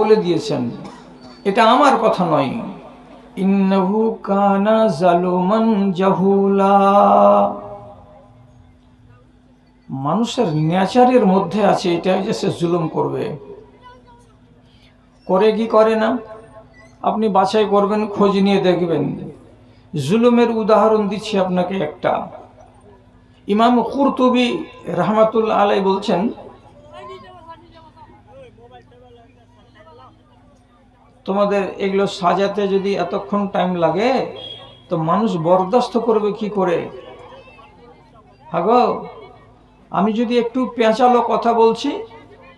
বলে দিয়েছেন। এটা আমার কথা নয়। মানুষের নেচারের মধ্যে আছে এটা যে সে জুলুম করবে। করে কি করে না? আপনি বাছাই করবেন, খোঁজ নিয়ে দেখবেন। জুলুমের উদাহরণ দিচ্ছি আপনাকে একটা। ইমাম কুরতুবি রহমাতুল্লাহ আলাই বলছেন তোমাদের এগুলো সাজাতে যদি এতক্ষণ টাইম লাগে, তো মানুষ বরদাস্ত করবে কি করে? হাগো, আমি যদি একটু পেঁচালো কথা বলছি,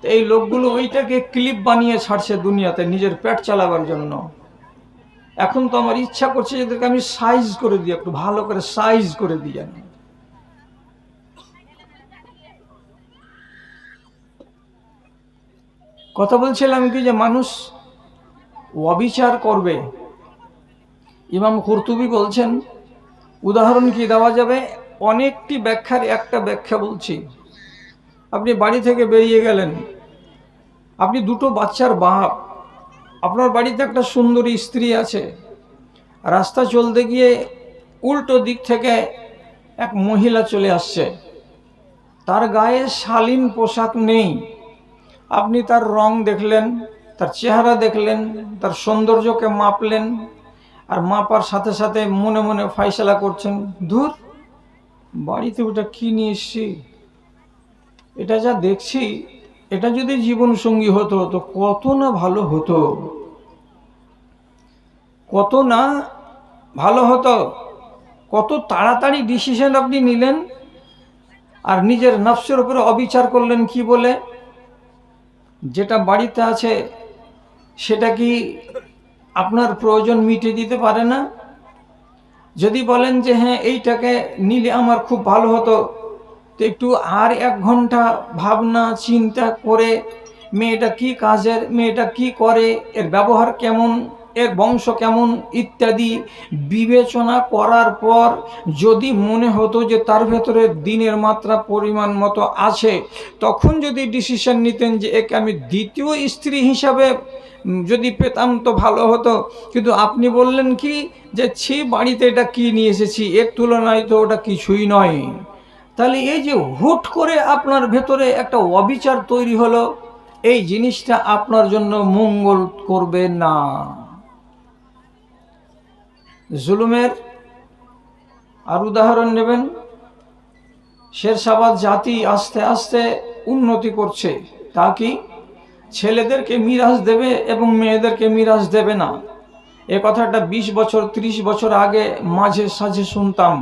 তো এই লোকগুলো ওইটাকে ক্লিপ বানিয়ে ছাড়ছে দুনিয়াতে নিজের পেট চালাবার জন্য। এখন তো আমার ইচ্ছা করছে এদেরকে আমি সাইজ করে দিই, একটু ভালো করে সাইজ করে দিই আমি। কথা বলছিলাম কি যে মানুষ অবিচার করবে। ইমাম কুরতুবি বলছেন, উদাহরণ কি দেওয়া যাবে? অনেকটি ব্যাখ্যার একটা ব্যাখ্যা বলছি। আপনি বাড়ি থেকে বেরিয়ে গেলেন। আপনি দুটো বাচ্চার বাপ। আপনার বাড়িতে একটা সুন্দরী স্ত্রী আছে। রাস্তা চলতে গিয়ে উল্টো দিক থেকে এক মহিলা চলে আসছে। তার গায়ে শালীন পোশাক নেই। আপনি তার রং দেখলেন। তার চেহারা দেখলেন, তার সৌন্দর্যকে মাপলেন, আর মাপার সাথে সাথে মনে মনে ফাইসলা করছেন দূর বাড়িতে ওটা কি নিয়ে এসছি? এটা যা দেখছি, এটা যদি জীবন সঙ্গী হতো, তো কত না ভালো হতো? কত না ভালো হতো? কত তাড়াতাড়ি ডিসিশন আপনি নিলেন, আর নিজের নফসের উপরে অবিচার করলেন কি বলে? যেটা বাড়িতে আছে সেটা কি আপনার প্রয়োজন মিটে দিতে পারে না? যদি বলেন যে হ্যাঁ এইটাকে নিলে আমার খুব ভালো হতো। তো একটু আর এক ঘণ্টা ভাবনা, চিন্তা করে মেয়েটা কি কাজের, মেয়েটা কি করে, এর ব্যবহার কেমন, এর বংশ কেমন, ইত্যাদি বিবেচনা করার পর যদি মনে হতো যে তার ভেতরে দিনের মাত্রা, পরিমাণ মতো আছে, তখন যদি ডিসিশন নিতেন যে একে আমি দ্বিতীয় স্ত্রী হিসাবে যদি পেতাম তো ভালো হতো। কিন্তু আপনি বললেন কি যে, ছি, বাড়িতে এটা কি নিয়ে এসেছি? এর তুলনায় তো ওটা কিছুই নয়। তাহলে এই যে হুট করে আপনার ভেতরে একটা অবিচার তৈরি হলো, এই জিনিসটা আপনার জন্য মঙ্গল করবে না। জুলুমের আর উদাহরণ নেবেন। শেরশাবাদ জাতি আস্তে আস্তে উন্নতি করছে। তা কি? ছেলেদেরকে মিরাজ দেবে এবং মেয়েদেরকে মিরাজ দেবে না। এ কথাটা ২০ বছর ৩০ বছর আগে মাঝে সাঝে শুনতাম।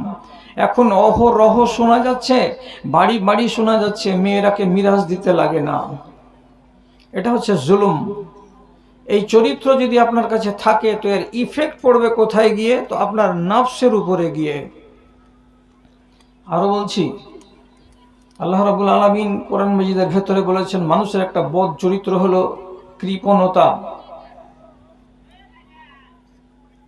এখন অহরহ শোনা যাচ্ছে, বাড়ি বাড়ি শোনা যাচ্ছে, মেয়েরাকে মিরাজ দিতে লাগে না। এটা হচ্ছে জুলুম। এই চরিত্র যদি আপনার কাছে থাকে, তো এর ইফেক্ট পড়বে কোথায় গিয়ে? তো আপনার নফসের উপরে গিয়ে। আরও বলছি আল্লাহ রাবুল আলমিন কোরআন মজিদের ভেতরে বলেছেন, মানুষের একটা বদ চরিত্র হলো কৃপণতা।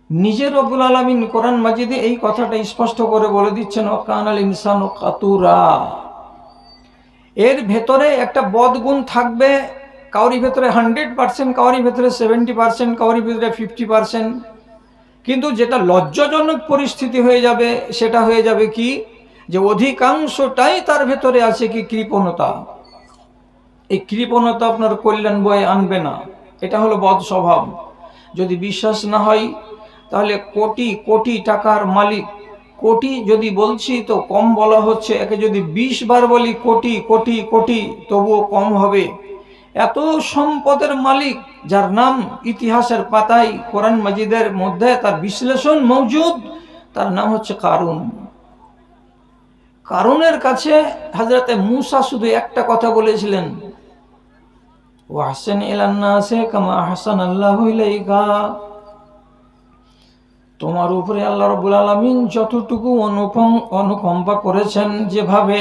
নিজের রব্বুল আলমিন কোরআন মাজিদে এই কথাটা স্পষ্ট করে বলে দিচ্ছেন অকান আল ইনসান ও কাতুরা। এর ভেতরে একটা বদগুণ থাকবে কাউরি ভেতরে হান্ড্রেড পার্সেন্ট কাউরি ভেতরে সেভেন্টি পার্সেন্ট কাউরি ভেতরে ফিফটি পার্সেন্ট। কিন্তু যেটা লজ্জাজনক পরিস্থিতি হয়ে যাবে, সেটা হয়ে যাবে কি? যে অধিকাংশটাই তার ভেতরে আছে কি কৃপণতা। এই কৃপণতা আপনার কল্যাণ বয়ে আনবে না। এটা হলো বদ স্বভাব। যদি বিশ্বাস না হয়, তাহলে কোটি কোটি টাকার মালিক। কোটি যদি বলছি তো কম বলা হচ্ছে, একে যদি বিশ বার বলি কোটি কোটি কোটি, তবুও কম হবে। এত সম্পদের মালিক যার নাম ইতিহাসের পাতায় কোরআন মাজিদের মধ্যে তার বিশ্লেষণ মৌজুদ, তার নাম হচ্ছে কারুন। কারুনের কাছে হাজরাতে মুসা শুধু একটা কথা বলেছিলেন ও হাসেন এলান্না আছে কামা হাসান আল্লাহ ইলাইকা। তোমার উপরে আল্লাহ রবুল আলমিন যতটুকু অনুপম, অনুকম্পা করেছেন যেভাবে,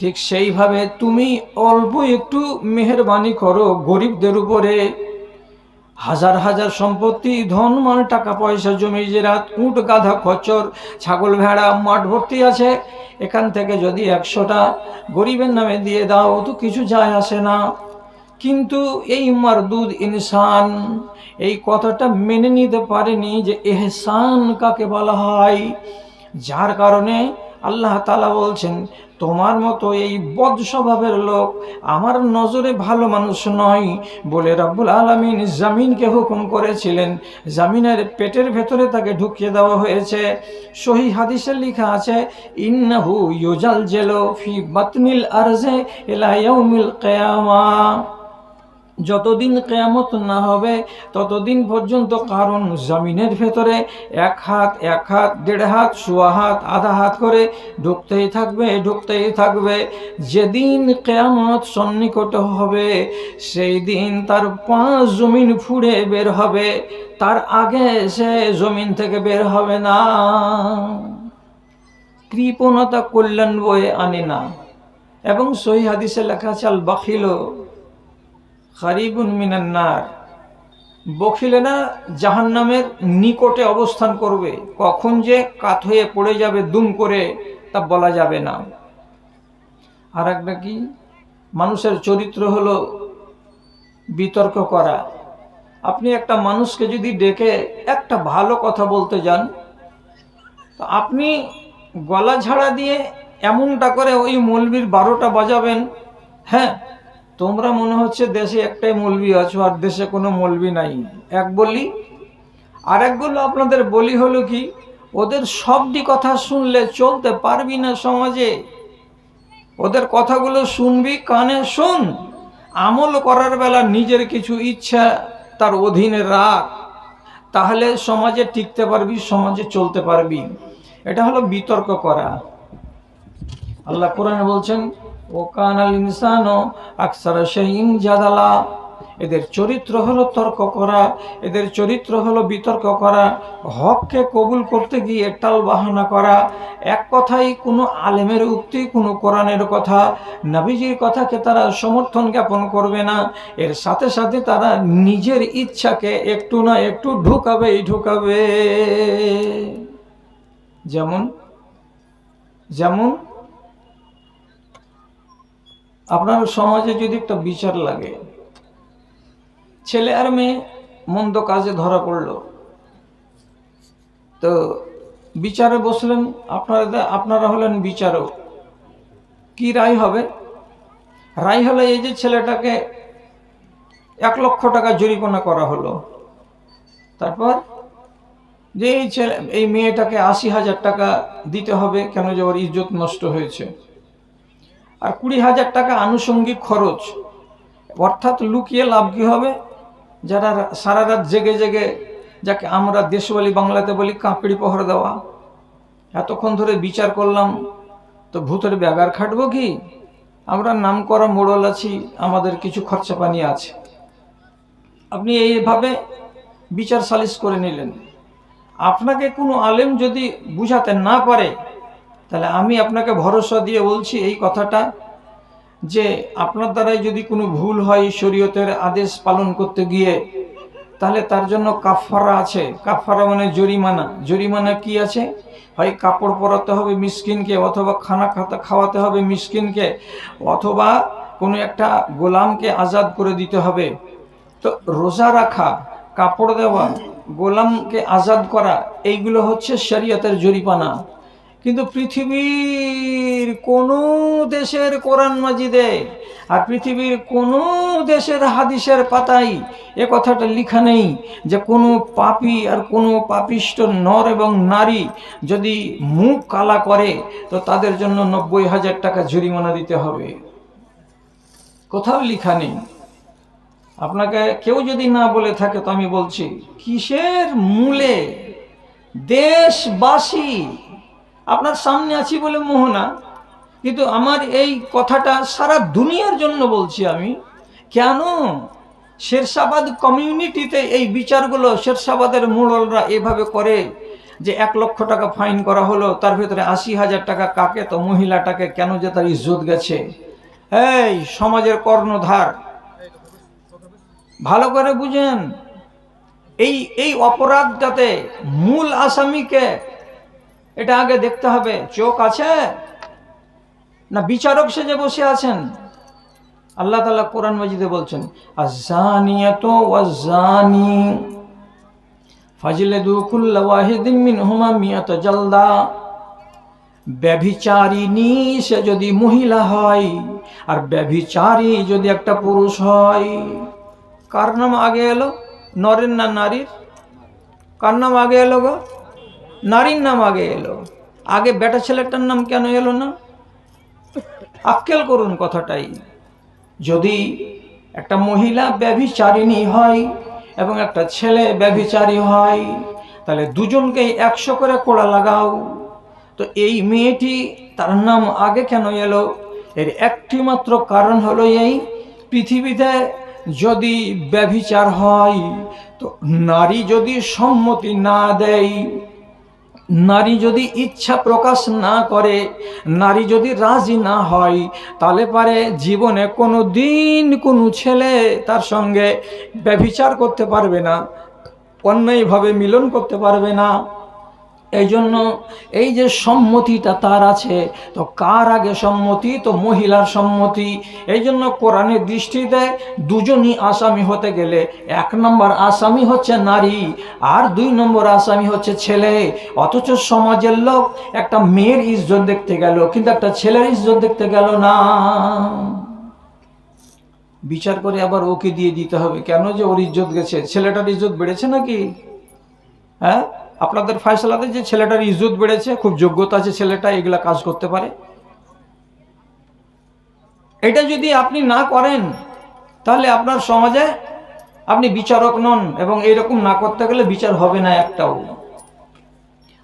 ঠিক সেইভাবে তুমি অল্প একটু মেহরবানি করো গরিবদের উপরে। হাজার হাজার সম্পত্তি, ধন, মাল, টাকা, পয়সা, জমি, জেরাত, উঁট, গাধা, খচ্চর, ছাগল, ভেড়া মাঠ ভর্তি আছে। এখান থেকে যদি একশোটা গরিবের নামে দিয়ে দাও, তো কিছু যায় আসে না। কিন্তু এই মারদুদ ইনসান এই কথাটা মেনে নিতে পারেনি যে এহসান কাকে বলা হয়? যার কারণে আল্লাহ তালা বলছেন তোমার মতো এই বদ স্বভাবের লোক আমার নজরে ভালো মানুষ নয় বলে রাব্বুল আলমিন জামিনকে হুকুম করেছিলেন। জামিনের পেটের ভেতরে তাকে ঢুকিয়ে দেওয়া হয়েছে। সহি হাদিসে লেখা আছে, ইন্নাহু ইউজাল জেলো ফি বাতনিল আরজে ইলা ইয়াউমিল কিয়ামা। যতদিন কেয়ামত না হবে, ততদিন পর্যন্ত কারণ জমিনের ভেতরে এক হাত এক হাত, দেড় হাত, সোয়া হাত, আধা হাত করে ঢুকতেই থাকবে ঢুকতেই থাকবে। যেদিন কেয়ামত সন্নিকট হবে, সেই দিন তার পাঁচ জমিন ফুড়ে বের হবে। তার আগে সে জমিন থেকে বের হবে না। কৃপণতা কল্যাণ বয়ে আনে না। এবং সহি হাদিসে লেখা চাল বাখিল খারিবুন মিনান্নার বখিলেনা জাহান নামের নিকটে অবস্থান করবে। কখন যে কাত হয়ে পড়ে যাবে, দুম করে তা বলা যাবে না। আর একটা কি মানুষের চরিত্র হলো বিতর্ক করা। আপনি একটা মানুষকে যদি ডেকে একটা ভালো কথা বলতে যান, তো আপনি গলা ঝাড়া দিয়ে এমনটা করে ওই মলবির বারোটা বাজাবেন হ্যাঁ? তোমরা মনে হচ্ছে দেশে একটাই মলবি আছো আর দেশে কোনো মলবি নাই। এক বলি আর একগুলো আপনাদের বলি হলো কি, ওদের সবটি কথা শুনলে চলতে পারবি না সমাজে। ওদের কথাগুলো শুনবি, কানে শুন। আমল করার বেলা নিজের কিছু ইচ্ছা তার অধীনে রাখ। তাহলে সমাজে টিকতে পারবি, সমাজে চলতে পারবি। এটা হলো বিতর্ক করা। আল্লাহ কোরআনে বলছেন, ও কানাল ইনসানো আকসার শাইইন জাদালা। এদের চরিত্র হলো তর্ক করা, এদের চরিত্র হলো বিতর্ক করা, হককে কবুল করতে গিয়ে টাল বাহানা করা। এক কথাই কোনো আলেমের উক্তি, কোনো কোরআনের কথা, নবীজির কথাকে তারা সমর্থন জ্ঞাপন করবে না। এর সাথে সাথে তারা নিজের ইচ্ছাকে একটু না একটু ঢুকাবেই ঢুকাবে। যেমন যেমন আপনার সমাজে যদি একটা বিচার লাগে, ছেলে আর মেয়ে মন্দ কাজে ধরা পড়ল, তো বিচারে বসলেন, আপনারা আপনারা হলেন বিচারক, কি রায় হবে? রায় হলে এই যে ছেলেটাকে এক লক্ষ টাকা জরিমানা করা হলো। তারপর যে এই ছেলে এই মেয়েটাকে আশি হাজার টাকা দিতে হবে, কেন যে ওর ইজ্জত নষ্ট হয়েছে। আর কুড়ি হাজার টাকা আনুষঙ্গিক খরচ। অর্থাৎ লুকিয়ে লাভ কী হবে? যারা সারা রাত জেগে জেগে যাকে আমরা দেশ বলি, বাংলাতে বলি কাঁকড়ি পহর দেওয়া। এতক্ষণ ধরে বিচার করলাম, তো ভূতের ব্যাগার খাটবো কি? আমরা নাম করা মোড়ল আছি, আমাদের কিছু খরচা পানি আছে। আপনি এইভাবে বিচার সালিশ করে নিলেন। আপনাকে কোনো আলেম যদি বুঝাতে না পারে তাহলে আমি আপনাকে ভরসা দিয়ে বলছি এই কথাটা যে আপনার দ্বারাই যদি কোনো ভুল হয় শরীয়তের আদেশ পালন করতে গিয়ে, তাহলে তার জন্য কাফারা আছে। কাফারা মানে জরিমানা। জরিমানা কি আছে? হয় কাপড় পরাতে হবে মিসকিনকে, অথবা খানা খাতা খাওয়াতে হবে মিসকিনকে, অথবা কোনো একটা গোলামকে আজাদ করে দিতে হবে। তো রোজা রাখা, কাপড় দেওয়া, গোলামকে আজাদ করা, এইগুলো হচ্ছে শরীয়তের জরিমানা। কিন্তু পৃথিবীর কোনো দেশের কোরআন মাজিদে আর পৃথিবীর কোনো দেশের হাদিসের পাতাই এ কথাটা লিখা নেই যে কোনো পাপি আর কোনো পাপিষ্ট নর এবং নারী যদি মুখ কালা করে, তো তাদের জন্য নব্বই হাজার টাকা জরিমানা দিতে হবে। কোথাও লিখা নেই। আপনাকে কেউ যদি না বলে থাকে, তো আমি বলছি, কিসের মূলে দেশবাসী আপনার সামনে আছি বলে মোহনা কিন্তু আমার এই কথাটা সারা দুনিয়ার জন্য বলছি আমি, কেন? শেরশাবাদ কমিউনিটিতে এই বিচারগুলো শেরশাবাদের মোড়লরা এভাবে করে যে এক লক্ষ টাকা ফাইন করা হলো, তার ভেতরে আশি হাজার টাকা কাকে তো মহিলাটাকে কেন যে তার ইজ্জত গেছে? এই সমাজের কর্ণধার, ভালো করে বুঝেন। এই এই অপরাধটাতে মূল আসামিকে এটা আগে দেখতে হবে। চোখ আছে? না বিচারক সেজে বসে আছেন? আল্লাহ তালা কোরআন মাজিদে বলছেন আজানিয়াত ওয়াজানি ফাজিলেদু কুল্লা ওয়াহিদিন মিনহুমা মিয়াত জালদা। ব্যভিচারিণী সে যদি মহিলা হয়, আর ব্যভিচারী যদি একটা পুরুষ হয়, কার নাম আগে এলো? নরের না নারীর? কার নাম আগে এলো গো? নারীর নাম আগে এলো। আগে বেটা ছেলেটার নাম কেন এলো না? আক্কেল করুন কথাটাই। যদি একটা মহিলা ব্যভিচারিণী হয় এবং একটা ছেলে ব্যভিচারী হয়, তাহলে দুজনকেই একশো করে কোড়া লাগাও। তো এই মেয়েটি তার নাম আগে কেন এলো? এর একটি মাত্র কারণ হলো এই পৃথিবীতে যদি ব্যভিচার হয়, তো নারী যদি সম্মতি না দেয় নারী যদি ইচ্ছা প্রকাশ না করে, নারী যদি রাজি না হয়, তাহলে পারে জীবনে কোনো দিন কোনো ছেলে তার সঙ্গে ব্যভিচার করতে পারবে না, অন্যায়ভাবে মিলন করতে পারবে না। এই জন্য এই যে সম্মতিটা তার আছে, তো কার আগে সম্মতি? তো মহিলার সম্মতি। এই জন্য কোরআনের দৃষ্টিতে দুজনই আসামি হতে গেলে। এক নম্বর আসামি হচ্ছে নারী, আর দুই নম্বর আসামি হচ্ছে ছেলে। অথচ সমাজের লোক একটা মেয়ের ইজ্জত দেখতে গেল, কিন্তু একটা ছেলের ইজ্জত দেখতে গেল না। বিচার করে আবার ওকে দিয়ে দিতে হবে। কেন যে ওর ইজ্জত গেছে? ছেলেটার ইজ্জত বেড়েছে নাকি? হ্যাঁ? আপনাদের ফয়সলাতে যে ছেলেটার ইজ্জত বেড়েছে, খুব যোগ্যতা আছে ছেলেটা, এগুলা কাজ করতে পারে। এটা যদি আপনি না করেন, তাহলে আপনার সমাজে আপনি বিচারক নন এবং এইরকম না করতে গেলে বিচার হবে না একটাও।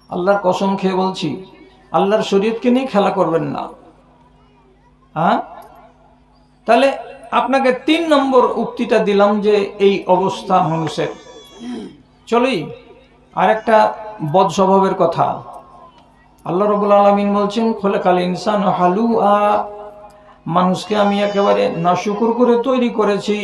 আল্লাহর কসম খেয়ে বলছি, আল্লাহর শরীয়তকে নিয়ে খেলা করবেন না। হ্যাঁ? তাহলে আপনাকে তিন নম্বর উক্তিটা দিলাম যে এই অবস্থা মানুষের। চলি। আর একটা বদ স্বভাবের কথা। আল্লাহ রবুল আলমিন বলছেন খোলে কালে ইনসান হালু আ মানুষকে আমি একেবারে নাশুকুর করে তৈরি করেছি।